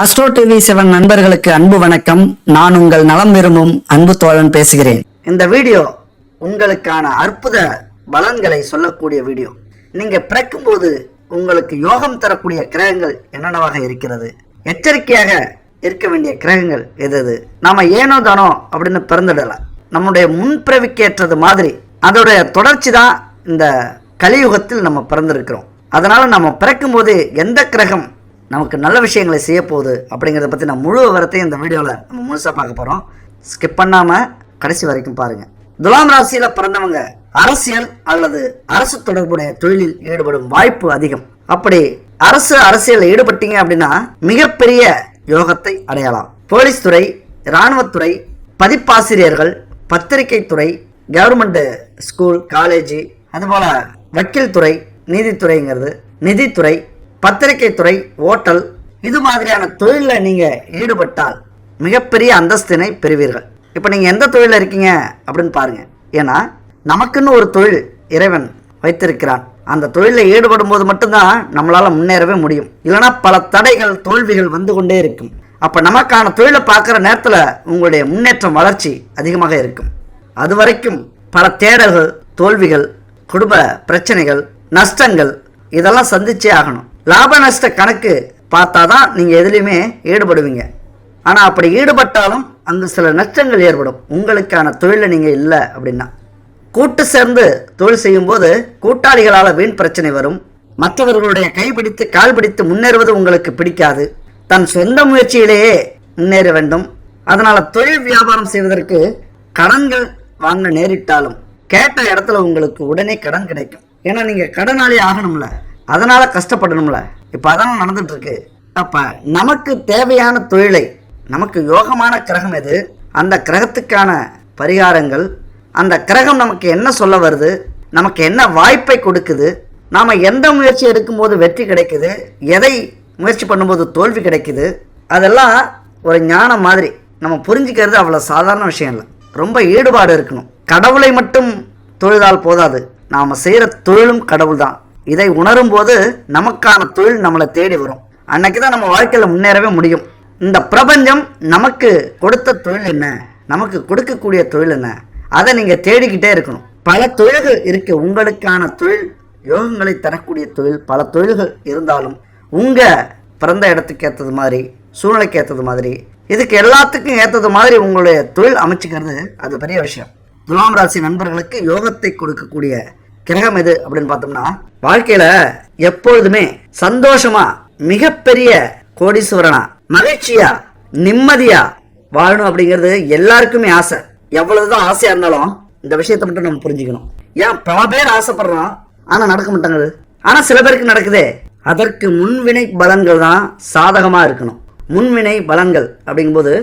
Astro TV seven நண்பர்களுக்கு அன்பு வணக்கம். நான் உங்கள் நலம் விரும்பும் அன்பு தோழன் பேசுகிறேன். இந்த வீடியோ உங்களுக்கான அற்புத பலன்களை சொல்லக்கூடிய வீடியோ. நீங்க பிறக்கும்போது உங்களுக்கு யோகம் தரக்கூடிய கிரகங்கள் என்னென்னவாக இருக்கிறது? எச்சரிக்கையாக இருக்க வேண்டிய கிரகங்கள் எது எது நாம ஏனோ தானோ அப்படின்னு பிறந்துடலாம். நம்முடைய முன்பிறவிக்கேற்றது மாதிரி அதோடைய தொடர்ச்சி தான் இந்த கலியுகத்தில் நம்ம பிறந்திருக்கிறோம். அதனால நம்ம பிறக்கும்போது எந்த கிரகம் நமக்கு நல்ல விஷயங்களை செய்ய போகுது அப்படிங்கிறத பற்றி நான் முழு விவரத்தையும் இந்த வீடியோவில் நம்ம முழுசாக பார்க்க போகிறோம் ஸ்கிப் பண்ணாமல் கடைசி வரைக்கும் பாருங்கள் துலாம் ராசியில் பிறந்தவங்க அரசியல் அல்லது அரசு தொடர்புடைய தொழிலில் ஈடுபடும் வாய்ப்பு அதிகம். அப்படி அரசு அரசியலில் ஈடுபட்டீங்க அப்படின்னா மிகப்பெரிய யோகத்தை அடையலாம். போலீஸ் துறை இராணுவத்துறை பதிப்பாசிரியர்கள் பத்திரிகை துறை கவர்மெண்ட் ஸ்கூல் காலேஜ் அதுபோல் வக்கீல் துறை நீதித்துறைங்கிறது நிதித்துறை பத்திரிகை துறை ஓட்டல் இது மாதிரியான தொழிலில் நீங்கள் ஈடுபட்டால் மிகப்பெரிய அந்தஸ்தினை பெறுவீர்கள். இப்போ நீங்கள் எந்த தொழிலில் இருக்கீங்க அப்படின்னு பாருங்கள் ஏன்னா நமக்குன்னு ஒரு தொழில் இறைவன் வைத்திருக்கிறான். அந்த தொழிலில் ஈடுபடும் போது மட்டும்தான் நம்மளால் முன்னேறவே முடியும். இல்லைன்னா பல தடைகள் தோல்விகள் வந்து கொண்டே இருக்கும். அப்போ நமக்கான தொழிலை பார்க்குற நேரத்தில் உங்களுடைய முன்னேற்றம் வளர்ச்சி அதிகமாக இருக்கும். அது வரைக்கும் பல தேடல்கள் தோல்விகள் குடும்ப பிரச்சனைகள் நஷ்டங்கள் இதெல்லாம் சந்திச்சே ஆகணும். லாப நஷ்ட கணக்கு பார்த்தா தான் நீங்கள் எதுலேயுமே ஈடுபடுவீங்க. ஆனால் அப்படி ஈடுபட்டாலும் அங்கு சில நஷ்டங்கள் ஏற்படும். உங்களுக்கான தொழிலில் நீங்கள் இல்லை அப்படின்னா. கூட்டு சேர்ந்து தொழில் செய்யும்போது கூட்டாளிகளால் வீண் பிரச்சனை வரும். மற்றவர்களுடைய கைபிடித்து கால் பிடித்து முன்னேறுவது உங்களுக்கு பிடிக்காது. தன் சொந்த முயற்சியிலேயே முன்னேற வேண்டும். அதனால் தொழில் வியாபாரம் செய்வதற்கு கடன்கள் வாங்க நேரிட்டாலும் கேட்ட இடத்துல உங்களுக்கு உடனே கடன் கிடைக்கும். ஏன்னா நீங்கள் கடனாளி ஆகணும்ல. அதனால் கஷ்டப்படணும்ல. இப்போ அதெல்லாம் நடந்துகிட்ருக்கு அப்போ நமக்கு தேவையான தொழிலை நமக்கு யோகமான கிரகம் எது? அந்த கிரகத்துக்கான பரிகாரங்கள் அந்த கிரகம் நமக்கு என்ன சொல்ல வருது? நமக்கு என்ன வாய்ப்பை கொடுக்குது? நாம் எந்த முயற்சி எடுக்கும்போது வெற்றி கிடைக்குது? எதை முயற்சி பண்ணும்போது தோல்வி கிடைக்குது? அதெல்லாம் ஒரு ஞானம் மாதிரி நம்ம புரிஞ்சுக்கிறது அவ்வளோ சாதாரண விஷயம் இல்லை. ரொம்ப ஈடுபாடு இருக்கணும். கடவுளை மட்டும் தொழுதால் போதாது. நாம் செய்கிற தொழிலும் கடவுள் தான் இதை உணரும் போது நமக்கான தொழில் நம்மளை தேடி வரும். அன்னைக்கு தான் நம்ம வாழ்க்கையில் முன்னேறவே முடியும். இந்த பிரபஞ்சம் நமக்கு கொடுத்த தொழில் என்ன? நமக்கு கொடுக்கக்கூடிய தொழில் என்ன? அதை நீங்கள் தேடிக்கிட்டே இருக்கணும். பல தொழில்கள் இருக்கு. உங்களுக்கான தொழில் யோகங்களை தரக்கூடிய தொழில் பல தொழில்கள் இருந்தாலும் உங்கள் பிறந்த இடத்துக்கு ஏற்றது மாதிரி சூழ்நிலைக்கு ஏற்றது மாதிரி இதுக்கு எல்லாத்துக்கும் ஏற்றது மாதிரி உங்களுடைய தொழில் அமைச்சுக்கிறது அது பெரிய விஷயம். துலாம் ராசி நண்பர்களுக்கு யோகத்தை கொடுக்கக்கூடிய கிரகம் எது அப்படின்னு பார்த்தோம்னா வாழ்க்கையில எப்பொழுதுமே சந்தோஷமா மிகப்பெரிய கோடீஸ்வரனா மகிழ்ச்சியா நிம்மதியா வாழணும் அப்படிங்கிறது எல்லாருக்குமே ஆசை. எவ்வளவுதான் ஆசையா இருந்தாலும் இந்த விஷயத்தை மட்டும் நம்ம புரிஞ்சுக்கணும். ஏன் பல பேர் ஆசைப்படுறோம் ஆனா நடக்க மாட்டாங்குது ஆனா சில பேருக்கு நடக்குதே. அதற்கு முன்வினை பலன்கள் தான் சாதகமா இருக்கணும். முன்வினை பலன்கள் அப்படிங்கும்போது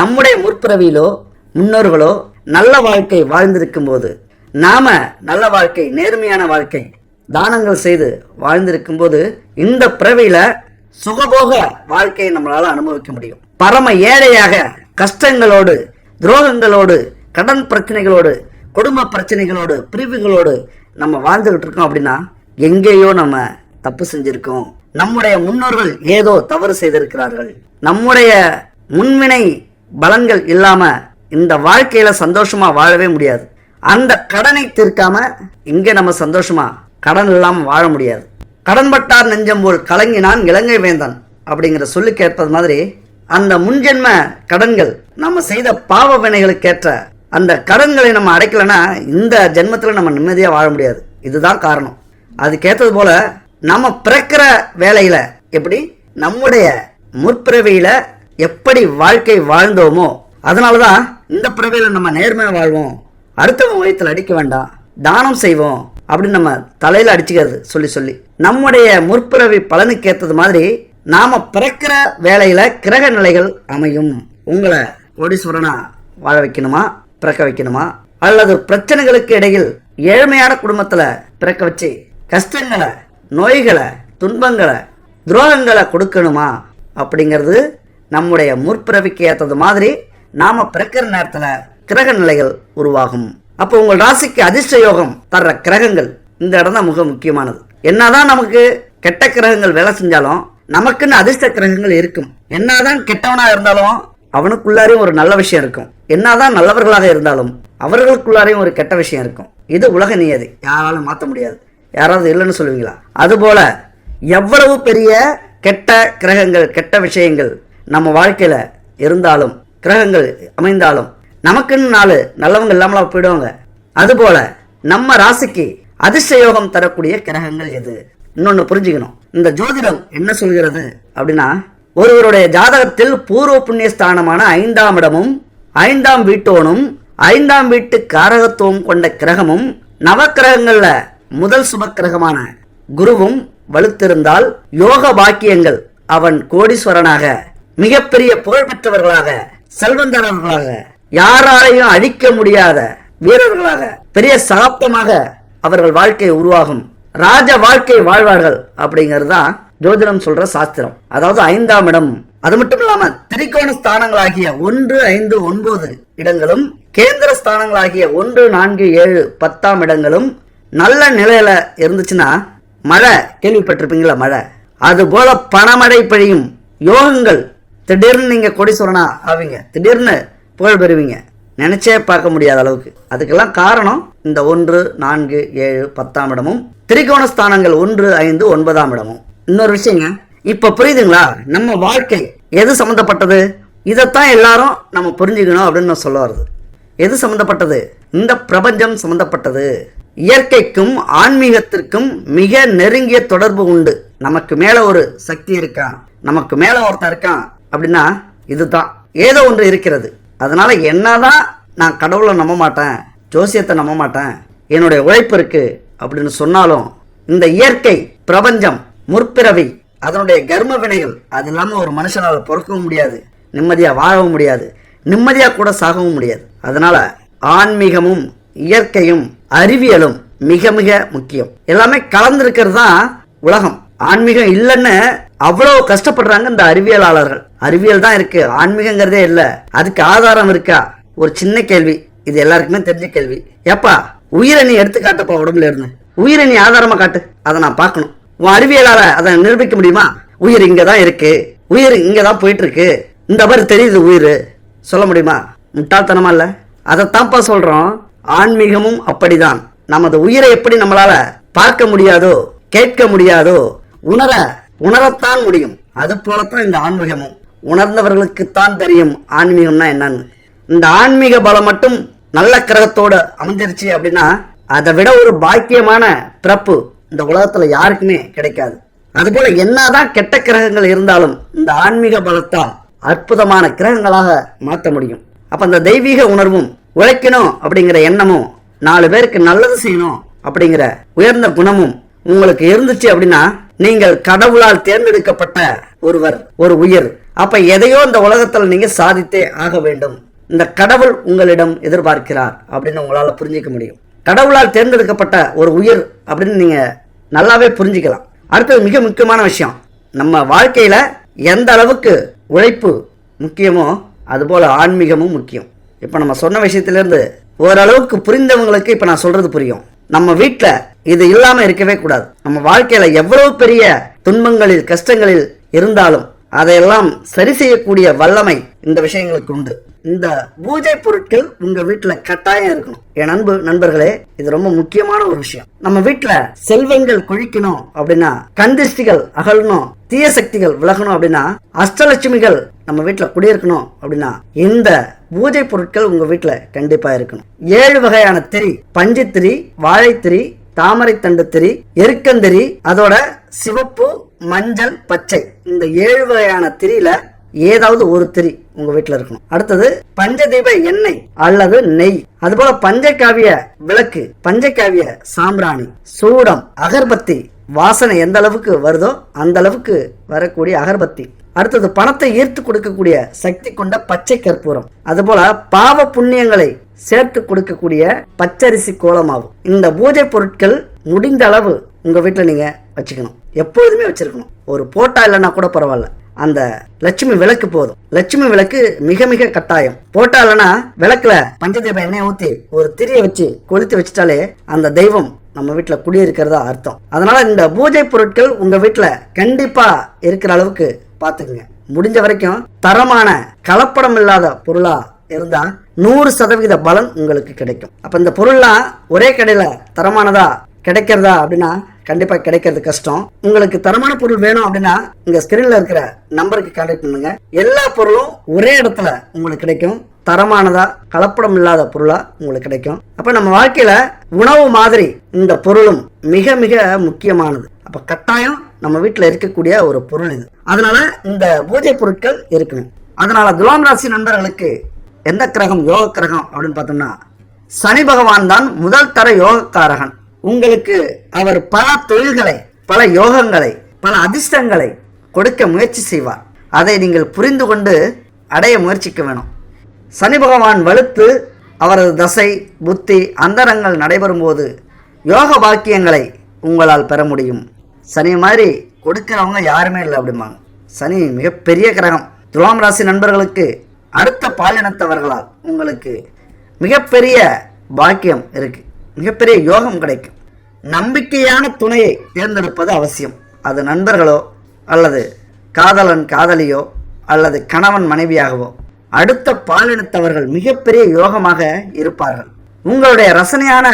நம்முடைய முற்பிறவியிலோ முன்னோர்களோ நல்ல வாழ்க்கை வாழ்ந்திருக்கும் போது நாம நல்ல வாழ்க்கை நேர்மையான வாழ்க்கை தானங்கள் செய்து வாழ்ந்திருக்கும் போது இந்த பிறவியில சுகபோக வாழ்க்கையை நம்மளால அனுபவிக்க முடியும். பரம ஏழையாக கஷ்டங்களோடு துரோகங்களோடு கடன் பிரச்சனைகளோடு குடும்ப பிரச்சனைகளோடு பிரிவுகளோடு நம்ம வாழ்ந்துகிட்டு இருக்கோம் அப்படின்னா எங்கேயோ நம்ம தப்பு செஞ்சிருக்கோம். நம்முடைய முன்னோர்கள் ஏதோ தவறு செய்திருக்கிறார்கள். நம்முடைய முன்வினை பலன்கள் இல்லாம இந்த வாழ்க்கையில சந்தோஷமா வாழவே முடியாது. அந்த கடனை தீர்க்காம இங்க நம்ம சந்தோஷமா கடன் இல்லாம வாழ முடியாது. கடன்பட்டார் நெஞ்சம் போல் கலங்கினான் இலங்கை வேந்தன் அப்படிங்கிற சொல்லு கேட்பது மாதிரி அந்த முன்ஜென்ம கடன்கள் நம்ம செய்த பாவ வினைகளுக்கேற்ற அந்த கடன்களை நம்ம அடைக்கலைன்னா இந்த ஜென்மத்தில் நம்ம நிம்மதியாக வாழ முடியாது. இதுதான் காரணம். அதுக்கேற்றது போல நம்ம பிறக்கிற வேலையில் எப்படி? நம்முடைய முற்பிறவியில் எப்படி வாழ்க்கை வாழ்ந்தோமோ அதனால தான் இந்த பிறவியில் நம்ம நேர்மையாக வாழ்வோம். அடுத்தவங்க உயரத்தில் அடிக்க வேண்டாம். தானம் செய்வோம் அப்படின்னு நம்ம தலையில் அடிச்சுக்கிறது சொல்லி சொல்லி. நம்முடைய முற்பிறவி பலனுக்கு ஏற்றது மாதிரி நாம பிறக்கிற வேலையில கிரக நிலைகள் அமையும். உங்களை கோடீஸ்வரனா வாழ வைக்கணுமா? பிறக்க வைக்கணுமா? அல்லது பிரச்சனைகளுக்கு இடையில் ஏழ்மையான குடும்பத்தில் பிறக்க வச்சு கஷ்டங்களை நோய்களை துன்பங்களை துரோகங்களை கொடுக்கணுமா? அப்படிங்கிறது நம்முடைய முற்பிறவிக்கு ஏற்றது மாதிரி நாம பிறக்கிற நேரத்தில் கிரக நிலைகள் உருவாகும். அப்போ உங்கள் ராசிக்கு அதிர்ஷ்ட யோகம் தர்ற கிரகங்கள் இந்த இடம் தான் மிக முக்கியமானது. என்னதான் நமக்கு கெட்ட கிரகங்கள் வேலை செஞ்சாலும் நமக்குன்னு அதிர்ஷ்ட கிரகங்கள் இருக்கும். என்னதான் கெட்டவனா இருந்தாலும் அவனுக்குள்ளாரையும் ஒரு நல்ல விஷயம் இருக்கும். என்னதான் நல்லவர்களாக இருந்தாலும் அவர்களுக்குள்ளாரையும் ஒரு கெட்ட விஷயம் இருக்கும். இது உலக நியதி. யாராலும் மாற்ற முடியாது. யாராவது இல்லைன்னு சொல்லுவீங்களா? அதுபோல எவ்வளவு பெரிய கெட்ட கிரகங்கள் கெட்ட விஷயங்கள் நம்ம வாழ்க்கையில இருந்தாலும் கிரகங்கள் அமைந்தாலும் நமக்குன்னு நாலு நல்லவங்க இல்லாமலாம் போயிடுவாங்க. அதுபோல நம்ம ராசிக்கு அதிர்ஷ்டயோகம் தரக்கூடிய கிரகங்கள் எது? இன்னொன்னு புரிஞ்சுக்கணும். இந்த ஜோதிடம் என்ன சொல்கிறது அப்படின்னா ஒருவருடைய ஜாதகத்தில் பூர்வ புண்ணிய ஸ்தானமான ஐந்தாம் இடமும் ஐந்தாம் வீட்டோனும் ஐந்தாம் வீட்டு காரகத்துவம் கொண்ட கிரகமும் நவக்கிரகங்களில் முதல் சுப கிரகமான குருவும் வலுத்திருந்தால் யோக பாக்கியங்கள் அவன் கோடீஸ்வரனாக மிகப்பெரிய புகழ்பெற்றவர்களாக செல்வந்தரவர்களாக யாராலையும் அழிக்க முடியாத வீரர்களாக பெரிய சாப்தமாக அவர்கள் வாழ்க்கை உருவாகும். ராஜ வாழ்க்கை வாழ்வார்கள் அப்படிங்கிறது தான் ஜோதிடம் சொல்ற சாஸ்திரம். அதாவது ஐந்தாம் இடம். அது மட்டும் இல்லாம திரிகோண ஸ்தானங்களாகிய ஒன்று ஐந்து ஒன்பது இடங்களும் கேந்திர ஸ்தானங்களாகிய ஒன்று நான்கு ஏழு பத்தாம் இடங்களும் நல்ல நிலையில இருந்துச்சுன்னா மழை கேள்விப்பட்டிருப்பீங்களா மழை? அது போல பணமழை பெய்யும் யோகங்கள். திடீர்னு நீங்க கொடிசுவரனா ஆவீங்க. திடீர்னு புகழ் பெறுவீங்க நினைச்சே பார்க்க முடியாத அளவுக்கு. அதுக்கெல்லாம் காரணம் இந்த ஒன்று நான்கு ஏழு பத்தாம் இடமும் திரிகோண ஸ்தானங்கள் ஒன்று ஐந்து ஒன்பதாம் இடமும். இன்னொரு விஷயங்க இப்ப புரியுதுங்களா? நம்ம வாழ்க்கை எது சம்மந்தப்பட்டது இதைத்தான் எல்லாரும் நம்ம புரிஞ்சுக்கணும் அப்படின்னு நான் சொல்ல வருது எது சம்மந்தப்பட்டது இந்த பிரபஞ்சம் சம்மந்தப்பட்டது இயற்கைக்கும் ஆன்மீகத்திற்கும் மிக நெருங்கிய தொடர்பு உண்டு. நமக்கு மேலே ஒரு சக்தி இருக்கான் நமக்கு மேலே ஒருத்தன் இருக்கான் அப்படின்னா இதுதான். ஏதோ ஒன்று இருக்கிறது. அதனால என்னதான் நான் கடவுளை நம்ப மாட்டேன் ஜோசியத்தை நம்ப மாட்டேன் என்னுடைய உழைப்பு இருக்கு அப்படின்னு சொன்னாலும் இந்த இயற்கை பிரபஞ்சம் முற்பிறவி அதனுடைய கர்ம வினைகள் அது இல்லாமல் ஒரு மனுஷனால் பிறக்கவும் முடியாது நிம்மதியாக வாழவும் முடியாது நிம்மதியாக கூட சாகவும் முடியாது. அதனால ஆன்மீகமும் இயற்கையும் அறிவியலும் மிக மிக முக்கியம். எல்லாமே கலந்திருக்கிறது தான் உலகம். ஆன்மீகம் இல்லைன்னு அவ்வளவு கஷ்டப்படுறாங்க இந்த அறிவியலாளர்கள். அறிவியல் தான் இருக்கு. ஆன்மீகங்கிறதே இல்ல. அதுக்கு ஆதாரம் இருக்கா? ஒரு சின்ன கேள்வி. இது எல்லாருக்குமே தெரிஞ்ச கேள்வி. ஏப்பா உயிரை நீ எடுத்து காட்டப்பா உடம்புல இருந்து. உயிரை நீ ஆதாரமா காட்டு. அதை நான் பார்க்கணும். உன் அறிவியலால அதை நிரூபிக்க முடியுமா? உயிர் இங்கே தான் இருக்கு. உயிர் இங்கே தான் போயிட்டு இருக்கு. இந்த மாதிரி தெரியுது உயிர். சொல்ல முடியுமா? முட்டாள்தனமா இல்ல? அதைத்தான்ப்பா சொல்றோம். ஆன்மீகமும் அப்படிதான். நமது உயிரை எப்படி நம்மளால பார்க்க முடியாதோ கேட்க முடியாதோ உணர உணரத்தான் முடியும். அது போலத்தான் இந்த ஆன்மீகமும். உணர்ந்தவர்களுக்குத்தான் தெரியும் ஆன்மீகம்னா என்னன்னு. இந்த ஆன்மீக பலம் மட்டும் நல்ல கிரகத்தோடு அமைஞ்சிருச்சு அப்படின்னா அதை விட ஒரு பாக்கியமான பிறப்பு இந்த உலகத்துல யாருக்குமே கிடைக்காது. அதுபோல என்னதான் கெட்ட கிரகங்கள் இருந்தாலும் இந்த ஆன்மீக பலத்தால் அற்புதமான கிரகங்களாக மாற்ற முடியும். அப்ப அந்த தெய்வீக உணர்வும் உழைக்கணும் அப்படிங்கிற எண்ணமும் நாலு பேருக்கு நல்லது செய்யணும் அப்படிங்கிற உயர்ந்த குணமும் உங்களுக்கு இருந்துச்சு அப்படின்னா நீங்கள் கடவுளால் தேர்ந்தெடுக்கப்பட்ட ஒருவர் ஒரு உயிர். அப்ப எதையோ இந்த உலகத்தில் நீங்க சாதித்தே ஆக வேண்டும். இந்த கடவுள் உங்களிடம் எதிர்பார்க்கிறார் அப்படின்னு உங்களால புரிஞ்சிக்க முடியும். கடவுளால் தேர்ந்தெடுக்கப்பட்ட ஒரு உயிர் அப்படின்னு நீங்க நல்லாவே புரிஞ்சுக்கலாம். அடுத்தது மிக முக்கியமான விஷயம். நம்ம வாழ்க்கையில எந்த அளவுக்கு உழைப்பு முக்கியமோ அதுபோல ஆன்மீகமும் முக்கியம். இப்போ நம்ம சொன்ன விஷயத்திலிருந்து ஓரளவுக்கு புரிந்தவங்களுக்கு இப்போ நான் சொல்றது புரியும். நம்ம வீட்டில் இது இல்லாம இருக்கவே கூடாது. நம்ம வாழ்க்கையில எவ்வளவு பெரிய துன்பங்களில் கஷ்டங்களில் இருந்தாலும் அதையெல்லாம் சரி செய்யக்கூடிய வல்லமை இந்த விஷயங்களுக்கு உண்டு. இந்த பூஜை பொருட்கள் உங்க வீட்டுல கட்டாயம் இருக்கணும். என் அன்பு நண்பர்களே இது ரொம்ப முக்கியமான ஒரு விஷயம். நம்ம வீட்டுல செல்வங்கள் கொழிக்கணும் அப்படின்னா கந்திஷ்டிகள் அகலணும் தீய சக்திகள் விலகணும் அப்படின்னா அஷ்டலட்சுமிகள் நம்ம வீட்டுல குடியிருக்கணும் அப்படின்னா இந்த பூஜை பொருட்கள் உங்க வீட்டுல கண்டிப்பா இருக்கணும். ஏழு வகையான திரி பஞ்சுத்திரி வாழைத்திரி தாமரை தண்டுத்திரி எருக்கந்திரி அதோட சிவப்பு மஞ்சள் பச்சை. இந்த ஏழு வகையான திரியில ஏதாவது ஒரு திரி உங்க வீட்டுல இருக்கணும். அடுத்தது பஞ்சதீப எண்ணெய் அல்லது நெய். அதுபோல பஞ்சகாவிய விளக்கு பஞ்சகாவிய சாம்பிராணி சூடம் அகர்பத்தி. வாசனை எந்த அளவுக்கு வருதோ அந்த அளவுக்கு வரக்கூடிய அகர்பத்தி. அடுத்தது பணத்தை ஈர்த்து கொடுக்கக்கூடிய சக்தி கொண்ட பச்சை கற்பூரம். அதுபோல பாவ புண்ணியங்களை சேர்த்து கொடுக்கக்கூடிய பச்சரிசி கோலமாகும். இந்த பூஜை பொருட்கள் முடிந்த அளவு உங்க வீட்டில் நீங்க வச்சுக்கணும். எப்பொழுதுமே வச்சிருக்கணும். ஒரு போட்டா இல்லைன்னா கூட பரவாயில்ல. அந்த லட்சுமி விளக்கு போதும். லட்சுமி விளக்கு மிக மிக கட்டாயம். போட்டா இல்லைன்னா விளக்குல பஞ்சதீப எண்ணெய் ஊத்தி ஒரு திரியை வச்சு கொளுத்து வச்சுட்டாலே அந்த தெய்வம் நம்ம வீட்டில் குடியிருக்கிறதா அர்த்தம். அதனால இந்த பூஜை பொருட்கள் உங்க வீட்டில் கண்டிப்பா இருக்கிற அளவுக்கு பார்த்துக்குங்க முடிஞ்ச வரைக்கும் தரமான கலப்படம் இல்லாத பொருளா இருந்தா நூறு சதவீத பலன் உங்களுக்கு கிடைக்கும். அப்ப இந்த பொருள்லாம் ஒரே கடையில தரமானதா கிடைக்கிறதா அப்படின்னா கண்டிப்பா கிடைக்கிறது கஷ்டம். உங்களுக்கு தரமான பொருள் வேணும் அப்படின்னா இங்க ஸ்கிரீன்ல இருக்கிற நம்பருக்கு கான்டாக்ட் பண்ணுங்க. எல்லா பொருளும் ஒரே இடத்துல உங்களுக்கு கிடைக்கும். தரமானதா கலப்படம் இல்லாத பொருளா உங்களுக்கு கிடைக்கும். அப்ப நம்ம வாழ்க்கையில உணவு மாதிரி இந்த பொருளும் மிக மிக முக்கியமானது. அப்ப கட்டாயம் நம்ம வீட்டில் இருக்கக்கூடிய ஒரு பொருள் இது. அதனால இந்த பூஜை பொருட்கள் இருக்கணும். அதனால துலாம் ராசி நண்பர்களுக்கு எந்த கிரகம்? யோக கிரகம் அப்படின்னு பார்த்தோம்னா சனி பகவான் தான் முதல் தர யோகக்காரகன். உங்களுக்கு அவர் பல தொழில்களை பல யோகங்களை பல அதிர்ஷ்டங்களை கொடுக்க முயற்சி செய்வார். அதை நீங்கள் புரிந்து கொண்டு அடைய முயற்சிக்க வேணும். சனி பகவான் வலுத்து அவரது தசை புத்தி அந்தரங்கள் நடைபெறும்போது யோக பாக்கியங்களை உங்களால் பெற முடியும். சனி மாதிரி கொடுக்கிறவங்க யாருமே இல்லை அப்படிம்பாங்க. சனி மிகப்பெரிய கிரகம். துலாம் ராசி நண்பர்களுக்கு அடுத்த பாலினத்தவர்களால் உங்களுக்கு மிகப்பெரிய பாக்கியம் இருக்கு. மிகப்பெரிய யோகம் கிடைக்கும். நம்பிக்கையான துணையை தேர்ந்தெடுப்பது அவசியம். அது நண்பர்களோ அல்லது காதலன் காதலியோ அல்லது கணவன் மனைவியாகவோ. அடுத்த பாலினத்தவர்கள் மிகப்பெரிய யோகமாக இருப்பார்கள். உங்களுடைய ரசனையான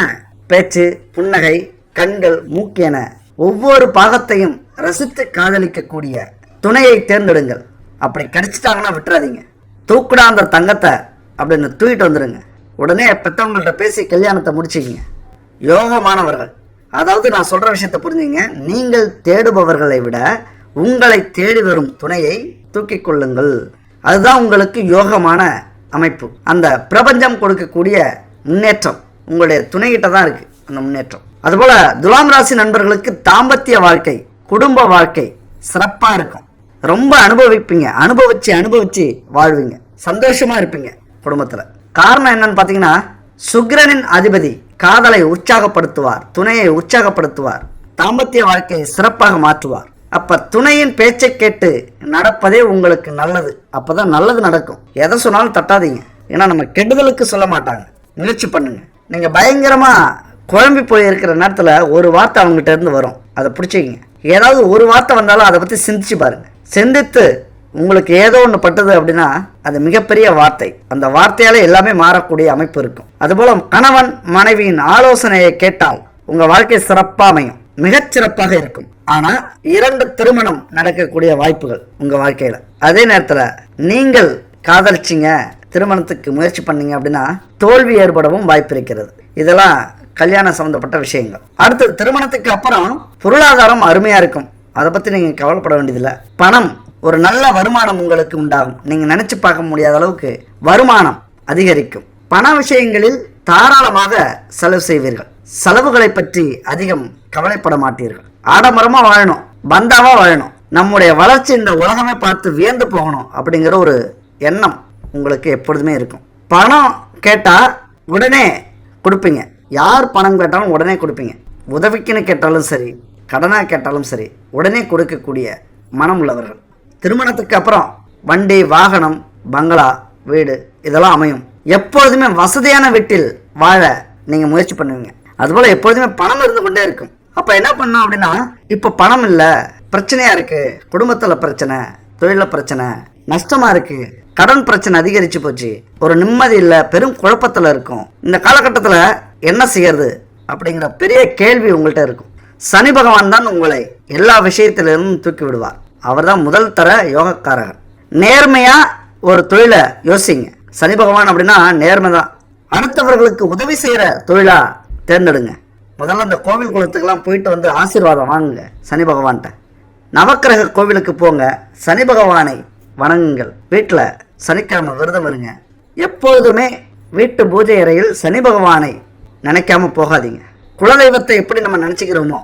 பேச்சு புன்னகை கண்கள் மூக்கு என ஒவ்வொரு பாகத்தையும் ரசித்து காதலிக்கக்கூடிய துணையை தேர்ந்தெடுங்கள். அப்படி கிடைச்சிட்டாங்கன்னா விட்டுறாதீங்க. தூக்குடா அந்த தங்கத்தை அப்படின்னு தூக்கிட்டு வந்துடுங்க உடனே பெற்றவங்கள்ட்ட பேசி கல்யாணத்தை முடிச்சுக்கிங்க. யோகமானவர்கள். அதாவது நான் சொல்கிற விஷயத்தை புரிஞ்சுங்க. நீங்கள் தேடுபவர்களை விட உங்களை தேடி வரும் துணையை தூக்கி கொள்ளுங்கள். அதுதான் உங்களுக்கு யோகமான அமைப்பு. அந்த பிரபஞ்சம் கொடுக்கக்கூடிய முன்னேற்றம் உங்களுடைய துணைகிட்ட தான் இருக்குது அந்த முன்னேற்றம். அதுபோல் துலாம் ராசி நண்பர்களுக்கு தாம்பத்திய வாழ்க்கை குடும்ப வாழ்க்கை சிறப்பாக இருக்கும். ரொம்ப அனுபவிப்பீங்க. அனுபவிச்சு அனுபவிச்சு வாழ்வீங்க. சந்தோஷமா இருப்பீங்க குடும்பத்தில். காரணம் என்னன்னு பார்த்தீங்கன்னா சுக்கிரனின் அதிபதி காதலை உற்சாகப்படுத்துவார் துணையை உற்சாகப்படுத்துவார் தாம்பத்திய வாழ்க்கையை சிறப்பாக மாற்றுவார். அப்ப துணையின் பேச்சை கேட்டு நடப்பதே உங்களுக்கு நல்லது. அப்பதான் நல்லது நடக்கும். எதை சொன்னாலும் தட்டாதீங்க. ஏன்னா நம்ம கெடுதலுக்கு சொல்ல மாட்டாங்க. முயற்சி பண்ணுங்க. நீங்க பயங்கரமா குழம்பி போய் இருக்கிற ஒரு வார்த்தை அவங்ககிட்ட இருந்து வரும். அதை பிடிச்சிக்கிங்க. ஏதாவது ஒரு வார்த்தை வந்தாலும் அதை பற்றி சிந்திச்சு பாருங்கள் சிந்தித்து உங்களுக்கு ஏதோ ஒன்று பட்டது அப்படின்னா அது மிகப்பெரிய வார்த்தை. அந்த வார்த்தையால் எல்லாமே மாறக்கூடிய அமைப்பு இருக்கும். அதுபோல் கணவன் மனைவியின் ஆலோசனையை கேட்டால் உங்கள் வாழ்க்கை சிறப்பாக அமையும். மிகச்சிறப்பாக இருக்கும். ஆனால் இரண்டு திருமணம் நடக்கக்கூடிய வாய்ப்புகள் உங்கள் வாழ்க்கையில். அதே நேரத்தில் நீங்கள் காதலிச்சிங்க திருமணத்துக்கு முயற்சி பண்ணீங்க அப்படின்னா தோல்வி ஏற்படவும் வாய்ப்பு இருக்கிறது. இதெல்லாம் கல்யாணம் சம்மந்தப்பட்ட விஷயங்கள். அடுத்தது திருமணத்துக்கு அப்புறம் பொருளாதாரம் அருமையாக இருக்கும். அதை பற்றி நீங்கள் கவலைப்பட வேண்டியதில்லை. பணம் ஒரு நல்ல வருமானம் உங்களுக்கு உண்டாகும். நீங்கள் நினச்சி பார்க்க முடியாத அளவுக்கு வருமானம் அதிகரிக்கும். பண விஷயங்களில் தாராளமாக செலவு செய்வீர்கள். செலவுகளை பற்றி அதிகம் கவலைப்பட மாட்டீர்கள். ஆடம்பரமாக வாழணும். பந்தாவாக வாழணும். நம்முடைய வளர்ச்சி இந்த உலகமே பார்த்து வியந்து போகணும் அப்படிங்கிற ஒரு எண்ணம் உங்களுக்கு எப்பொழுதுமே இருக்கும். பணம் கேட்டால் உடனே கொடுப்பீங்க. யார் பணம் கேட்டாலும் உடனே கொடுப்பீங்க. உதவிக்குன்னு கேட்டாலும் சரி கடனாக கேட்டாலும் சரி உடனே கொடுக்கக்கூடிய மனம் உள்ளவர்கள். திருமணத்துக்கு அப்புறம் வண்டி வாகனம் பங்களா வீடு இதெல்லாம் அமையும். எப்பொழுதுமே வசதியான வீட்டில் வாழ நீங்கள் முயற்சி பண்ணுவீங்க. அதுபோல் எப்பொழுதுமே பணம் இருந்து கொண்டே இருக்கும். அப்போ என்ன பண்ணோம் அப்படின்னா இப்போ பணம் இல்லை பிரச்சனையாக இருக்குது குடும்பத்தில் பிரச்சனை தொழிலில் பிரச்சனை நஷ்டமாக இருக்குது கடன் பிரச்சனை அதிகரித்து போச்சு ஒரு நிம்மதி இல்லை பெரும் குழப்பத்தில் இருக்கும். இந்த காலகட்டத்தில் என்ன செய்யறது அப்படிங்கிற பெரிய கேள்வி உங்கள்கிட்ட இருக்கும். சனி பகவான் தான் உங்களை எல்லா விஷயத்திலிருந்தும் தூக்கி விடுவார். அவர்தான் முதல் தர யோகக்காரகர் நேர்மையா ஒரு தொழிலை யோசிங்க. சனி பகவான் அப்படின்னா நேர்மை தான். அடுத்தவர்களுக்கு உதவி செய்யற தொழிலா தேர்ந்தெடுங்க. முதல்ல அந்த கோவில் குளத்துக்கெல்லாம் போயிட்டு வந்து ஆசீர்வாதம் வாங்குங்க சனி பகவான்கிட்ட. நவக்கிரக கோவிலுக்கு போங்க. சனி பகவானை வணங்குங்கள். வீட்டில் சனிக்கிழமை விரதம் வருங்க எப்பொழுதுமே வீட்டு பூஜை அறையில் சனி பகவானை நினைக்காம போகாதீங்க. குலதெய்வத்தை எப்படி நம்ம நினச்சிக்கிறோமோ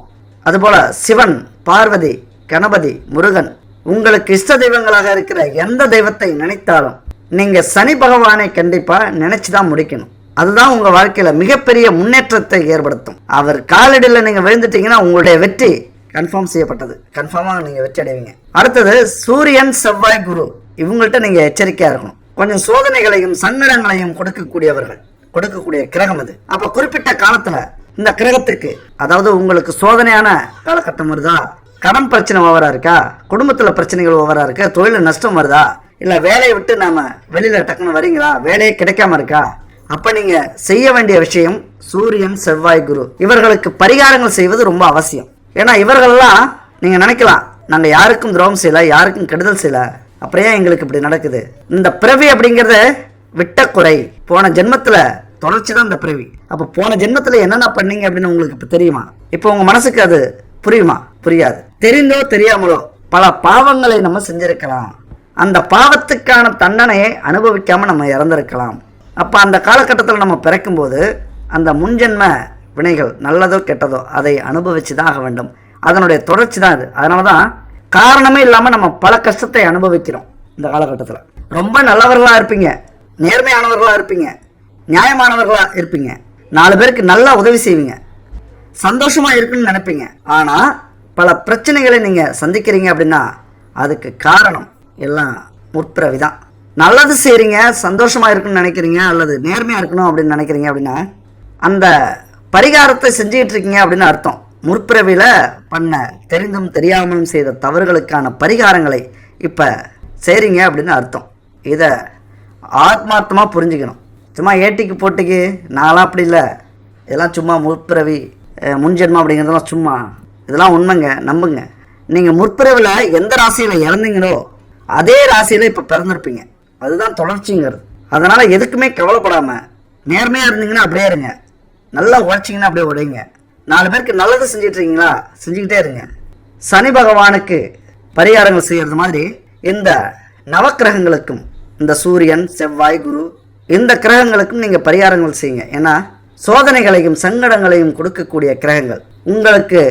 அதுபோல் சிவன் பார்வதி கணபதி முருகன் உங்களுக்கு இஷ்ட தெய்வங்களாக இருக்கிற எந்த தெய்வத்தை நினைத்தாலும் நீங்கள் சனி பகவானை கண்டிப்பாக நினச்சி தான் முடிக்கணும். அதுதான் உங்கள் வாழ்க்கையில் மிகப்பெரிய முன்னேற்றத்தை ஏற்படுத்தும். அவர் காலடியில் நீங்கள் விழுந்துட்டீங்கன்னா உங்களுடைய வெற்றி கன்ஃபார்ம் செய்யப்பட்டது. கன்ஃபார்மாக நீங்கள் வெற்றி அடைவீங்க. அடுத்தது சூரியன் செவ்வாய் குரு இவங்கள்ட்ட நீங்கள் எச்சரிக்கையாக இருக்கணும். கொஞ்சம் சோதனைகளையும் சங்கடங்களையும் கொடுக்கக்கூடியவர்கள் கொடுக்கக்கூடிய கிரகம் அது. அப்போ குறிப்பிட்ட காலத்தில் இந்த கிரகத்துக்கு அதாவது உங்களுக்கு சோதனையான காலகட்டம் வருதா? கடன் பிரச்சனை ஓவரா இருக்கா? குடும்பத்துல பிரச்சனைகள் ஓவரா இருக்கா? தொழில நஷ்டம் வருதா? இல்ல வேலையை விட்டு நாம வெளியில டக்குன்னு வரீங்களா? வேலையே கிடைக்காம இருக்கா? அப்ப நீங்க செய்ய வேண்டிய விஷயம் சூரியன் செவ்வாய் குரு. இவர்களுக்கு பரிகாரங்கள் செய்வது ரொம்ப அவசியம். ஏன்னா இவர்கள்லாம் நீங்க நினைக்கலாம் நாங்க யாருக்கும் துரோகம் செய்யல யாருக்கும் கெடுதல் செய்யல. அப்புறம் ஏன் எங்களுக்கு இப்படி நடக்குது? இந்த பிறவி அப்படிங்கிறது விட்ட குறை. போன ஜென்மத்துல தொடர்ச்சி தான் இந்த பிறவி. அப்போ போன ஜென்மத்தில் என்னென்ன பண்ணீங்க அப்படின்னு உங்களுக்கு இப்போ தெரியுமா? இப்போ உங்கள் மனசுக்கு அது புரியுமா? புரியாது. தெரிந்தோ தெரியாமலோ பல பாவங்களை நம்ம செஞ்சிருக்கலாம். அந்த பாவத்துக்கான தண்டனையை அனுபவிக்காமல் நம்ம இறந்திருக்கலாம். அப்போ அந்த காலகட்டத்தில் நம்ம பிறக்கும்போது அந்த முன்ஜென்ம வினைகள் நல்லதோ கெட்டதோ அதை அனுபவிச்சு தான் ஆக வேண்டும். அதனுடைய தொடர்ச்சி தான் அது அதனால தான் காரணமே இல்லாமல் நம்ம பல கஷ்டத்தை அனுபவிக்கிறோம் இந்த காலகட்டத்தில். ரொம்ப நல்லவர்களாக இருப்பீங்க. நேர்மையானவர்களாக இருப்பீங்க. நியாயமானவர்களாக இருப்பீங்க. நாலு பேருக்கு நல்லா உதவி செய்வீங்க. சந்தோஷமாக இருக்குன்னு நினைப்பீங்க. ஆனால் பல பிரச்சனைகளை நீங்கள் சந்திக்கிறீங்க அப்படின்னா அதுக்கு காரணம் எல்லாம் முற்பிறவி தான். நல்லது செய்கிறீங்க சந்தோஷமாக இருக்குன்னு நினைக்கிறீங்க அல்லது நேர்மையாக இருக்கணும் அப்படின்னு நினைக்கிறீங்க அப்படின்னா அந்த பரிகாரத்தை செஞ்சுக்கிட்டு இருக்கீங்க அப்படின்னு அர்த்தம். முற்பிறவியில் பண்ண தெரிந்தும் தெரியாமலும் செய்த தவறுகளுக்கான பரிகாரங்களை இப்போ செய்கிறீங்க அப்படின்னு அர்த்தம். இதை ஆத்மார்த்தமாக புரிஞ்சுக்கணும். சும்மா ஏட்டிக்கு போட்டிக்கு நான்லாம் அப்படி இல்லை. இதெல்லாம் சும்மா முற்பிறவி முன்ஜென்மம் அப்படிங்கிறதெல்லாம் சும்மா. இதெல்லாம் உண்மைங்க நம்புங்க. நீங்கள் முற்பிறவில் எந்த ராசியில் இறந்தீங்களோ அதே ராசியில் இப்போ பிறந்திருப்பீங்க. அதுதான் தொடர்ச்சிங்கிறது. அதனால் எதுக்குமே கவலைப்படாமல் நேர்மையாக இருந்தீங்கன்னா அப்படியே இருங்க. நல்லா உழைச்சிங்கன்னா அப்படியே உடைங்க நாலு பேருக்கு நல்லது செஞ்சிட்ருக்கீங்களா செஞ்சுக்கிட்டே இருங்க. சனி பகவானுக்கு பரிகாரங்கள் செய்கிறது மாதிரி இந்த நவக்கிரகங்களுக்கும் இந்த சூரியன் செவ்வாய் குரு இந்த கிரகங்களுக்கும் நீங்கள் பரிகாரங்கள் செய்யுங்க. ஏன்னா சோதனைகளையும் சங்கடங்களையும் கொடுக்கக்கூடிய கிரகங்கள். உங்களுக்கு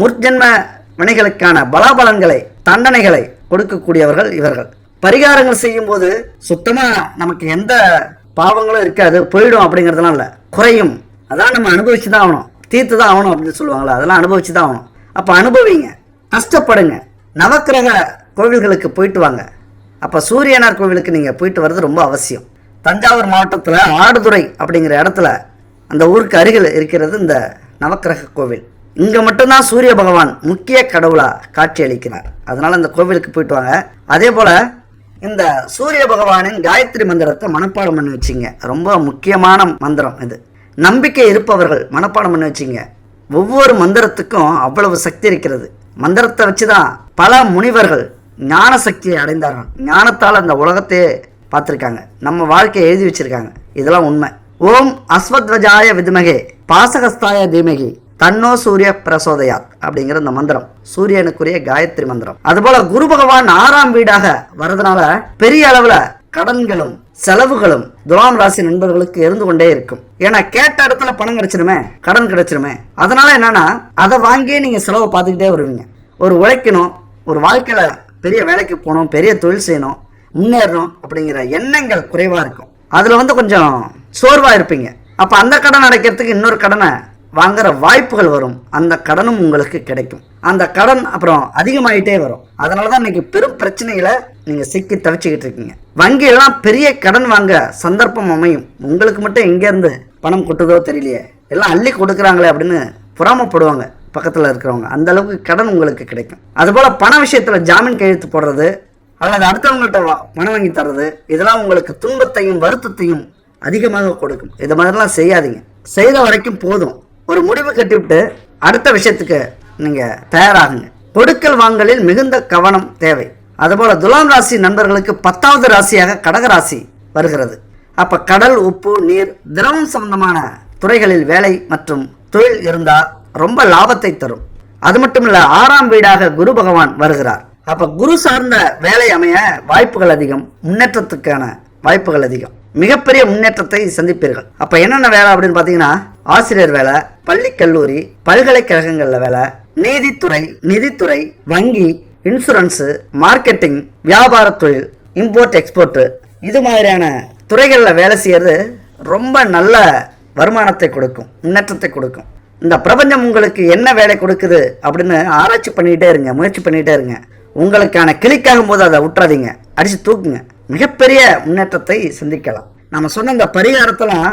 முற்ஜென்ம வினைகளுக்கான பலாபலன்களை தண்டனைகளை கொடுக்கக்கூடியவர்கள் இவர்கள். பரிகாரங்கள் செய்யும்போது சுத்தமாக நமக்கு எந்த பாவங்களும் இருக்காது போயிடும் அப்படிங்கிறதுலாம் இல்லை. குறையும். அதான் நம்ம அனுபவிச்சு தான் ஆகணும். தீர்த்து தான் ஆகணும் அப்படின்னு சொல்லுவாங்களா அதெல்லாம் அனுபவிச்சு தான் ஆகணும். அப்போ அனுபவிங்க. கஷ்டப்படுங்க. நவக்கிரக கோவில்களுக்கு போயிட்டு வாங்க. அப்போ சூரியனார் கோவிலுக்கு நீங்கள் போயிட்டு வர்றது ரொம்ப அவசியம். தஞ்சாவூர் மாவட்டத்தில் ஆடுதுறை அப்படிங்கிற இடத்துல அந்த ஊருக்கு அருகில் இருக்கிறது இந்த நவக்கிரக கோவில். இங்கே மட்டும்தான் சூரிய பகவான் முக்கிய கடவுளாக காட்சி அளிக்கிறார். அதனால் அந்த கோவிலுக்கு போயிட்டு வாங்க. அதே போல் இந்த சூரிய பகவானின் காயத்ரி மந்திரத்தை மனப்பாடம் பண்ணி வச்சிங்க. ரொம்ப முக்கியமான மந்திரம் இது. நம்பிக்கை இருப்பவர்கள் மனப்பாடம் பண்ணி வச்சிங்க. ஒவ்வொரு மந்திரத்துக்கும் அவ்வளவு சக்தி இருக்கிறது. மந்திரத்தை வச்சு தான் பல முனிவர்கள் ஞான சக்தியை அடைந்தார்கள். ஞானத்தால் அந்த உலகத்தையே பார்த்துருக்காங்க. நம்ம வாழ்க்கையை எழுதி வச்சிருக்காங்க. இதெல்லாம் உண்மை. ஓம் அஸ்வத்வஜாய விதுமகே பாசகஸ்தாய தீமகி தன்னோ சூரிய பிரசோதயாத் அப்படிங்கிற இந்த மந்திரம். சூரியனுக்குரிய காயத்ரி மந்திரம். அதுபோல குரு பகவான் ஆறாம் வீடாக வரதுனால பெரிய அளவுல கடன்களும் செலவுகளும் துலாம் ராசி நண்பர்களுக்கு இருந்து கொண்டே இருக்கும். ஏன்னா கேட்ட இடத்துல பணம் கிடைச்சிருமே கடன் கிடைச்சிருமே. அதனால என்னன்னா அதை வாங்கியே நீங்க செலவை பார்த்துக்கிட்டே வருவீங்க. ஒரு உழைக்கணும் ஒரு வாழ்க்கையில பெரிய வேலைக்கு போகணும் பெரிய தொழில் செய்யணும் முன்னேறணும் அப்படிங்கிற எண்ணங்கள் குறைவாக இருக்கும். அதில் வந்து கொஞ்சம் சோர்வாக இருப்பீங்க. அப்போ அந்த கடன் அடைக்கிறதுக்கு இன்னொரு கடனை வாங்குற வாய்ப்புகள் வரும். அந்த கடனும் உங்களுக்கு கிடைக்கும். அந்த கடன் அப்புறம் அதிகமாயிட்டே வரும். அதனால தான் இன்னைக்கு பெரும் பிரச்சனைகளை நீங்கள் சிக்கி தவிச்சுக்கிட்டு இருக்கீங்க. வங்கியெல்லாம் பெரிய கடன் வாங்க சந்தர்ப்பம் அமையும். உங்களுக்கு மட்டும் எங்கேருந்து பணம் கொட்டுதோ தெரியலையே. எல்லாம் அள்ளி கொடுக்குறாங்களே அப்படின்னு புறாமப்படுவாங்க பக்கத்தில் இருக்கிறவங்க. அந்த அளவுக்கு கடன் உங்களுக்கு கிடைக்கும். அதுபோல் பண விஷயத்தில் ஜாமீன் கையெழுத்து போடுறது அல்லது அடுத்தவங்கள்ட்ட வா- பணம் வாங்கி தர்றது இதெல்லாம் உங்களுக்கு துன்பத்தையும் வருத்தத்தையும் அதிகமாக கொடுக்கும். இது மாதிரிலாம் செய்யாதீங்க. செய்த வரைக்கும் போதும். ஒரு முடிவு கட்டிவிட்டு அடுத்த விஷயத்துக்கு நீங்கள் தயாராகுங்க. கொடுக்கல் வாங்கலில் மிகுந்த கவனம் தேவை. அதுபோல் துலாம் ராசி நண்பர்களுக்கு பத்தாவது ராசியாக கடக ராசி வருகிறது. அப்போ கடல் உப்பு நீர் திரவம் சம்பந்தமான துறைகளில் வேலை மற்றும் தொழில் இருந்தால் ரொம்ப லாபத்தை தரும். அது மட்டும் இல்லை ஆறாம் வீடாக குரு பகவான் வருகிறார். அப்ப குரு சார்ந்த வேலை அமைய வாய்ப்புகள் அதிகம் முன்னேற்றத்துக்கான வாய்ப்புகள் அதிகம். மிகப்பெரிய முன்னேற்றத்தை சந்திப்பீர்கள். அப்ப என்னென்ன வேலை அப்படின்னு பாத்தீங்கன்னா ஆசிரியர் வேலை பள்ளி கல்லூரி பல்கலைக்கழகங்கள்ல வேலை நீதித்துறை நிதித்துறை வங்கி இன்சூரன்ஸு மார்க்கெட்டிங் வியாபார தொழில் இம்போர்ட் எக்ஸ்போர்ட் இது மாதிரியான துறைகளில் வேலை செய்யறது ரொம்ப நல்ல வருமானத்தை கொடுக்கும் முன்னேற்றத்தை கொடுக்கும். இந்த பிரபஞ்சம் உங்களுக்கு என்ன வேலை கொடுக்குது அப்படின்னு ஆராய்ச்சி பண்ணிக்கிட்டே இருங்க முயற்சி பண்ணிக்கிட்டே இருங்க. உங்களுக்கான கிளிக்காகும் போது அதை விட்டுறாதீங்க அடித்து தூக்குங்க. மிகப்பெரிய முன்னேற்றத்தை சிந்திக்கலாம். நம்ம சொன்ன இந்த பரிகாரத்தெல்லாம்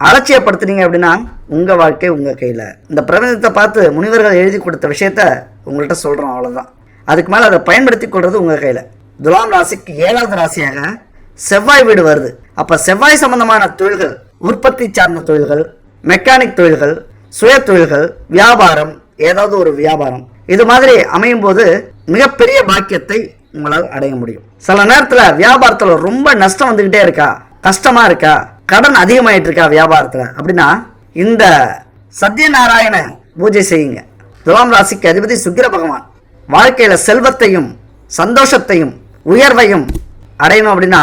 அலட்சியப்படுத்துனீங்க அப்படின்னா உங்கள் வாழ்க்கை உங்கள் கையில். இந்த பிரபஞ்சத்தை பார்த்து முனிவர்கள் எழுதி கொடுத்த விஷயத்த உங்கள்கிட்ட சொல்கிறோம் அவ்வளோதான் அதுக்கு மேலே அதை பயன்படுத்தி கொள்வது உங்கள் கையில். துலாம் ராசிக்கு ஏழாவது ராசியாக செவ்வாய் வீடு வருது. அப்போ செவ்வாய் சம்பந்தமான தொழில்கள் உற்பத்தி சார்ந்த தொழில்கள் மெக்கானிக் தொழில்கள் சுய தொழில்கள் வியாபாரம் ஏதாவது ஒரு வியாபாரம். இது மாதிரி அமையும் போது மிகப்பெரிய பாக்கியத்தை உங்களால் அடைய முடியும். சில நேரத்தில் வியாபாரத்தில் ரொம்ப நஷ்டம் வந்துக்கிட்டே இருக்கா? கஷ்டமாக இருக்கா? கடன் அதிகமாயிட்டு இருக்கா வியாபாரத்தில்? அப்படின்னா இந்த சத்யநாராயண பூஜை செய்யுங்க. துலாம் ராசிக்கு அதிபதி சுக்கிர பகவான். வாழ்க்கையில் செல்வத்தையும் சந்தோஷத்தையும் உயர்வையும் அடையணும் அப்படின்னா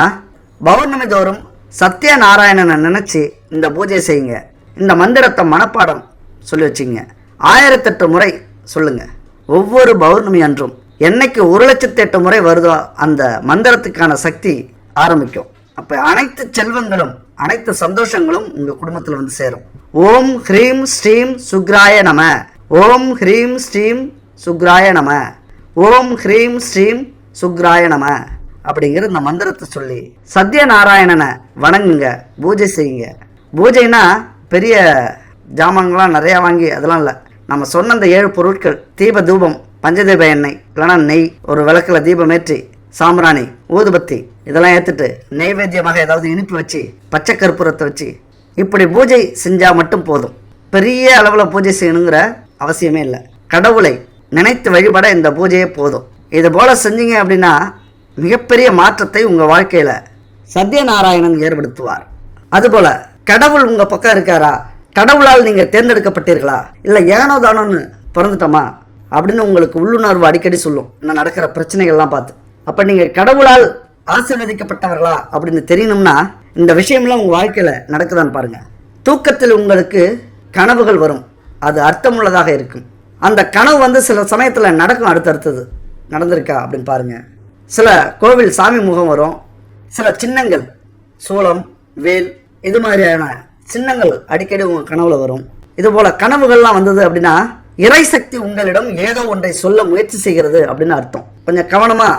பௌர்ணமி தோறும் சத்யநாராயணனை நினச்சி இந்த பூஜை செய்யுங்க. இந்த மந்திரத்தை மனப்பாடம் சொல்லி வச்சுங்க. ஆயிரத்தெட்டு முறை சொல்லுங்க. ஒவ்வொரு பௌர்ணமி அன்றும் என்னைக்கு ஒரு லட்சத்தி எட்டு முறை வருதோ அந்த மந்திரத்துக்கான சக்தி ஆரம்பிக்கும். அப்ப அனைத்து செல்வங்களும் அனைத்து சந்தோஷங்களும் உங்க குடும்பத்தில் வந்து சேரும். ஓம் ஹ்ரீம் ஸ்ரீம் சுக்ராய நம. ஓம் ஹ்ரீம் ஸ்ரீம் சுக்ராய நம. ஓம் ஹ்ரீம் ஸ்ரீம் சுக்ராய நம. அப்படிங்கிற இந்த மந்திரத்தை சொல்லி சத்யநாராயணனை வணங்குங்க பூஜை செய்யுங்க. பூஜைனா பெரிய ஜாமான்கள்லாம் நிறையா வாங்கி அதெல்லாம் இல்லை. நம்ம சொன்ன அந்த ஏழு பொருட்கள் தீப தூபம் பஞ்சதீப எண்ணெய் இல்லைனா நெய் ஒரு விளக்கில் தீபமேற்றி சாம்பிராணி ஊதுபத்தி இதெல்லாம் ஏற்றுட்டு நெய்வேத்தியமாக ஏதாவது இனிப்பு வச்சு பச்சை கற்பூரத்தை வச்சு இப்படி பூஜை செஞ்சால் மட்டும் போதும். பெரிய அளவில் பூஜை செய்யணுங்கிற அவசியமே இல்லை. கடவுளை நினைத்து வழிபட இந்த பூஜையே போதும். இது போல் செஞ்சீங்க அப்படின்னா மிகப்பெரிய மாற்றத்தை உங்கள் வாழ்க்கையில் சத்யநாராயணன் ஏற்படுத்துவார். அதுபோல் கடவுள் உங்கள் பக்கம் இருக்காரா? கடவுளால் நீங்கள் தேர்ந்தெடுக்கப்பட்டீர்களா? இல்லை ஏனோ தானோன்னு பிறந்துட்டோமா? அப்படின்னு உங்களுக்கு உள்ளுணர்வு அடிக்கடி சொல்லும். இன்னும் நடக்கிற பிரச்சனைகள்லாம் பார்த்து. அப்போ நீங்கள் கடவுளால் ஆசீர்வதிக்கப்பட்டவர்களா அப்படின்னு தெரியணும்னா இந்த விஷயம்லாம் உங்கள் வாழ்க்கையில் நடக்குதான்னு பாருங்கள் தூக்கத்தில் உங்களுக்கு கனவுகள் வரும். அது அர்த்தமுள்ளதாக இருக்கும். அந்த கனவு வந்து சில சமயத்தில் நடக்கும் அடுத்தடுத்தது. நடந்திருக்கா அப்படின்னு பாருங்கள் சில கோவில் சாமி முகம் வரும். சில சின்னங்கள் சூளம் வேல் இது மாதிரியான சின்னங்கள் அடிக்கடி உங்கள் கனவுல வரும். இது போல கனவுகள்லாம் வந்தது அப்படின்னா இறைசக்தி உங்களிடம் ஏதோ ஒன்றை சொல்ல முயற்சி செய்கிறது அப்படின்னு அர்த்தம். கொஞ்சம் கவனமா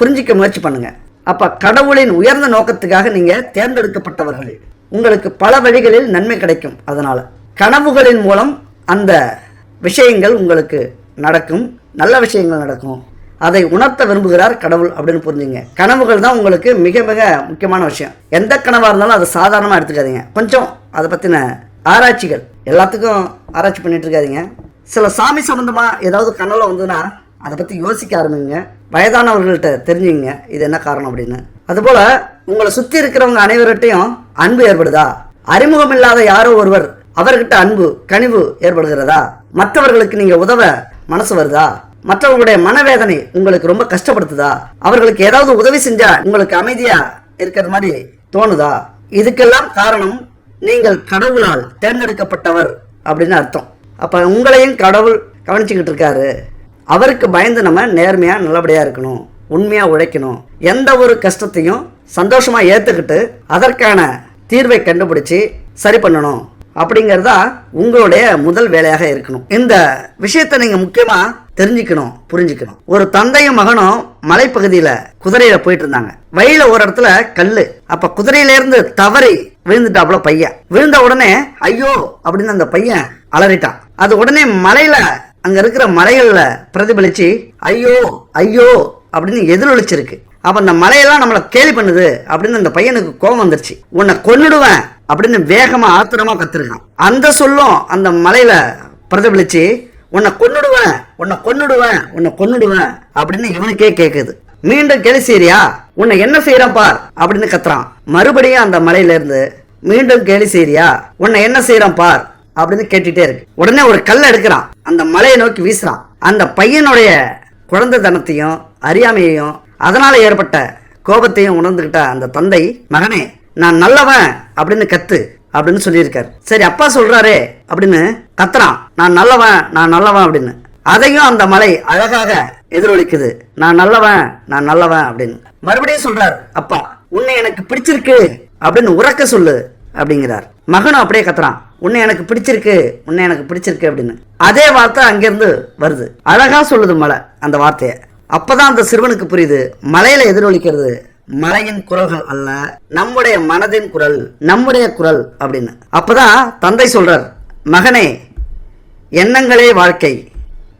புரிஞ்சிக்க முயற்சி பண்ணுங்க. அப்ப கடவுளின் உயர்ந்த நோக்கத்துக்காக நீங்க தேர்ந்தெடுக்கப்பட்டவர்கள். உங்களுக்கு பல வழிகளில் நன்மை கிடைக்கும் அதனால. கனவுகளின் மூலம் அந்த விஷயங்கள் உங்களுக்கு நடக்கும். நல்ல விஷயங்கள் நடக்கும். அதை உணர்த்த விரும்புகிறார் கடவுள் அப்படின்னு புரிஞ்சுங்க. கனவுகள் தான் உங்களுக்கு மிக மிக முக்கியமான விஷயம். எந்த கனவாக இருந்தாலும் அதை சாதாரணமாக எடுத்துக்காதீங்க. கொஞ்சம் அதை பற்றின ஆராய்ச்சிகள் எல்லாத்துக்கும் ஆராய்ச்சி பண்ணிட்டு இருக்காதிங்க. சில சாமி சம்மந்தமாக ஏதாவது கனவில் வந்ததுன்னா அதை பற்றி யோசிக்க ஆரம்பிங்க. வயதானவர்கள்ட்ட தெரிஞ்சுங்க இது என்ன காரணம் அப்படின்னு. அதுபோல் உங்களை சுற்றி இருக்கிறவங்க அனைவர்கிட்டையும் அன்பு ஏற்படுதா? அறிமுகம் இல்லாத யாரோ ஒருவர் அவர்கிட்ட அன்பு கனிவு ஏற்படுகிறதா? மற்றவர்களுக்கு நீங்கள் உதவ மனசு வருதா? மற்றவர்களுடைய மனவேதனை உங்களுக்கு ரொம்ப கஷ்டப்படுத்துதா? அவர்களுக்கு ஏதாவது உதவி செஞ்சா உங்களுக்கு அமைதியா இருக்கிற மாதிரி தோணுதா? இதுக்கெல்லாம் காரணம் நீங்கள் கடவுளால் தேர்ந்தெடுக்கப்பட்டவர் அப்படின்னு அர்த்தம். அப்ப உங்களையும் கடவுள் கவனிச்சுக்கிட்டு இருக்காரு. அவருக்கு பயந்து நம்ம நேர்மையா நல்லபடியா இருக்கணும். உண்மையா உழைக்கணும். எந்த ஒரு கஷ்டத்தையும் சந்தோஷமா ஏத்துக்கிட்டு அதற்கான தீர்வை கண்டுபிடிச்சு சரி பண்ணணும். அப்படிங்கிறதா உங்களுடைய முதல் வேலையாக இருக்கணும். இந்த விஷயத்தை நீங்க முக்கியமா தெரிஞ்சுக்கணும் புரிஞ்சுக்கணும். ஒரு தந்தையும் மகனும் மலைப்பகுதியில குதிரையில போயிட்டு இருந்தாங்க வழியில ஒரு இடத்துல கல்லு. அப்ப குதிரையில இருந்து தவறி விழுந்துட்டாப்புல பையன். விழுந்த உடனே ஐயோ! அப்படின்னு அந்த பையன் அலறிட்டான். அது உடனே மலையில அங்க இருக்கிற மலைகள்ல பிரதிபலிச்சு ஐயோ! ஐயோ! அப்படின்னு எதிரொலிச்சிருக்கு. அப்போ அந்த மலையெல்லாம் நம்மளை கேலி பண்ணுது அப்படின்னு அந்த பையனுக்கு கோபம் வந்துருச்சு. உன்னை கொன்னுடுவேன் அப்படின்னு வேகமாக ஆத்திரமாக கத்துருக்கான். அந்த சொல்லும் அந்த மலையில பிரதிபலிச்சு உன்னை கொன்னுடுவேன் உன்னை கொன்னுடுவேன் உன்னை கொன்னுடுவேன் அப்படின்னு இவனுக்கே கேட்குது மீண்டும் கேலி செய்யறியா உன்னை என்ன செய்யறான் பார் அப்படின்னு கத்துறான். மறுபடியும் அந்த மலையிலேருந்து மீண்டும் கேலி செய்யறியா உன்னை என்ன செய்யறான் பார் அப்படின்னு கேட்டுட்டே இருக்கு. உடனே ஒரு கல்லை எடுக்கிறான். அந்த மலையை நோக்கி வீசுறான். அந்த பையனுடைய குழந்தை தனத்தையும் அறியாமையையும் அதனால் ஏற்பட்ட கோபத்தையும் உணர்ந்துகிட்ட அந்த தந்தை மகனே நான் நல்லவன் அப்படின்னு கத்து அப்படின்னு சொல்லியிருக்காரு. சரி அப்பா சொல்றாரே அப்படின்னு கத்துறான் நான் நல்லவன் நான் நல்லவன் அப்படின்னு. அதையும் அந்த மலை அழகாக எதிரொலிக்குது. நான் நல்லவன் நான் நல்லவன் அப்படின்னு. மறுபடியும் சொல்றார் அப்பா உன்னை எனக்கு பிடிச்சிருக்கு அப்படின்னு உறக்க சொல்லு அப்படிங்கிறார். மகனும் அப்படியே கத்துறான் உன்னை எனக்கு பிடிச்சிருக்கு உன்னை எனக்கு பிடிச்சிருக்கு அப்படின்னு. அதே வார்த்தை அங்கிருந்து வருது. அழகா சொல்லுது மலை அந்த வார்த்தையை. அப்பதான் அந்த சிறுவனுக்கு புரியுது. மலையில எதிரொலிக்கிறது மலையின் குரல்கள் அல்ல நம்முடைய மனதின் குரல் நம்முடைய குரல் அப்படின்னு. அப்பதான் தந்தை சொல்றார் மகனே எண்ணங்களே வாழ்க்கை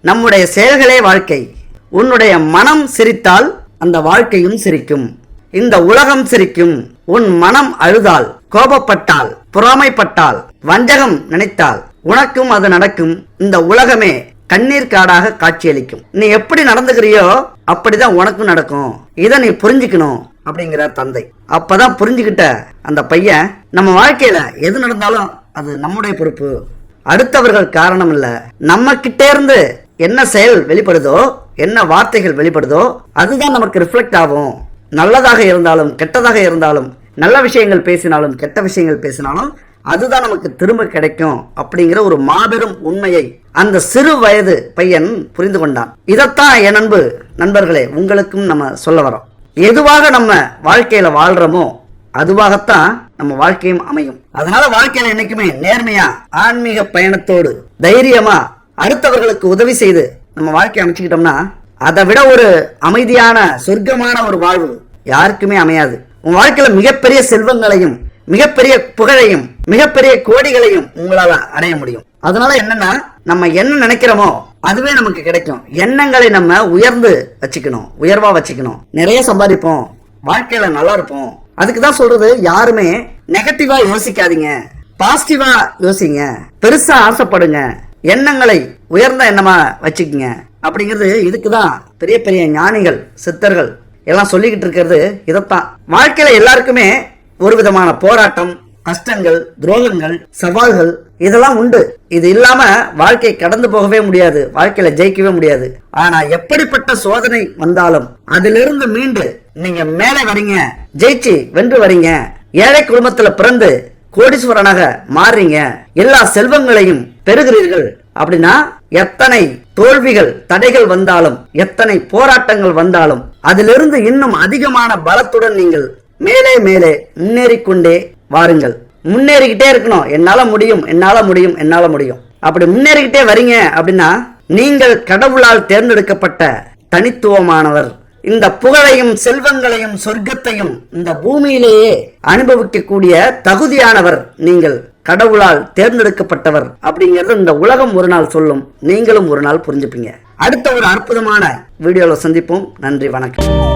நம்முடைய செயல்களே வாழ்க்கை. உன்னுடைய மனம் சிரித்தால் அந்த வாழ்க்கையும் சிரிக்கும். இந்த உலகம் சிரிக்கும். உன் மனம் அழுதால் கோபப்பட்டால் பொறாமைப்பட்டால் வஞ்சகம் நினைத்தால் உனக்கும் அது நடக்கும். இந்த உலகமே கண்ணீர் காடாக காட்சியளிக்கும். நீ எப்படி நடந்துக்கிறியோ அப்படிதான் உனக்கும் நடக்கும். இதை நீ புரிஞ்சுக்கணும் அப்படிங்கிறார் தந்தை. அப்பதான் புரிஞ்சுக்கிட்ட அந்த பையன் நம்ம வாழ்க்கையில எது நடந்தாலும் அது நம்முடைய பொறுப்பு. அடுத்தவர்கள் காரணம் இல்ல. நம்ம கிட்டே இருந்து என்ன செயல் வெளிப்படுதோ என்ன வார்த்தைகள் வெளிப்படுதோ அதுதான் நமக்கு ரிஃப்ளெக்ட் ஆகும். நல்லதாக இருந்தாலும் கெட்டதாக இருந்தாலும் நல்ல விஷயங்கள் பேசினாலும் கெட்ட விஷயங்கள் பேசினாலும் அதுதான் நமக்கு திரும்ப கிடைக்கும் அப்படிங்கிற ஒரு மாபெரும் உண்மையை அந்த சிறு வயது பையன் புரிந்து கொண்டான். இதைத்தான் என் அன்பு நண்பர்களே உங்களுக்கும் நம்ம சொல்ல வரோம் எதுவாக நம்ம வாழ்க்கையில வாழ்றோமோ அதுவாகத்தான் நம்ம வாழ்க்கையும் அமையும். அதனால வாழ்க்கையில என்னைக்குமே நேர்மையா ஆன்மீக பயணத்தோடு தைரியமா அடுத்தவர்களுக்கு உதவி செய்து நம்ம வாழ்க்கை அமைச்சுக்கிட்டோம்னா அதை விட ஒரு அமைதியான சொர்க்கமான ஒரு வாழ்வு யாருக்குமே அமையாது. உன் வாழ்க்கையில மிகப்பெரிய செல்வங்களையும் மிகப்பெரிய புகழையும் மிகப்பெரிய கோடிகளையும் உங்களால அடைய முடியும். அதனால என்னன்னா நம்ம என்ன நினைக்கிறோமோ அதுவே நமக்கு கிடைக்கும். எண்ணங்களை நம்ம உயர்ந்து வச்சுக்கணும். உயர்வா வச்சுக்கணும். நிறைய சம்பாதிப்போம். வாழ்க்கையில நல்லா இருப்போம். அதுக்கு தான் சொல்றது யாருமே நெகட்டிவா யோசிக்காதீங்க. பாசிட்டிவா யோசிங்க. பெருசா ஆசைப்படுங்க. எண்ணங்களை உயர்ந்த எண்ணமா வச்சுக்கோங்க. அப்படிங்கிறது இதுக்கு தான் பெரிய பெரிய ஞானிகள் சித்தர்கள் எல்லாம் சொல்லிக்கிட்டு இருக்கிறது இதைத்தான். வாழ்க்கையில எல்லாருக்குமே ஒரு விதமான போராட்டம் கஷ்டங்கள் துரோகங்கள் சவால்கள் இதெல்லாம் உண்டு. இது இல்லாம வாழ்க்கை கடந்து போகவே முடியாது வாழ்க்கையில ஜெயிக்கவே முடியாது. ஆனா எப்படிப்பட்ட சோதனை வந்தாலும் அதிலிருந்து மீண்டு நீங்க மேலே வரீங்க ஜெயிச்சு வென்று வரீங்க ஏழை குடும்பத்துல பிறந்து கோடீஸ்வரனாக மாறுறீங்க எல்லா செல்வங்களையும் பெறுகிறீர்கள் அப்படின்னா எத்தனை தோல்விகள் தடைகள் வந்தாலும் எத்தனை போராட்டங்கள் வந்தாலும் அதிலிருந்து இன்னும் அதிகமான பலத்துடன் நீங்கள் மேலே மேலே முன்னேறிக்கொண்டே வாருங்கள். முன்னேறிக்கிட்டே இருக்கணும். என்னால முடியும் என்னால முடியும் என்னால முடியும். அப்படி முன்னேறிக்கிட்டே வரீங்க அப்படின்னா நீங்கள் கடவுளால் தேர்ந்தெடுக்கப்பட்ட தனித்துவமானவர். இந்த புகழையும் செல்வங்களையும் சொர்க்கத்தையும் இந்த பூமியிலேயே அனுபவிக்கக்கூடிய தகுதியானவர் நீங்கள். கடவுளால் தேர்ந்தெடுக்கப்பட்டவர் அப்படிங்கிறது இந்த உலகம் ஒரு நாள் சொல்லும். நீங்களும் ஒரு நாள் புரிஞ்சுப்பீங்க. அடுத்த ஒரு அற்புதமான வீடியோவில் சந்திப்போம். நன்றி வணக்கம்.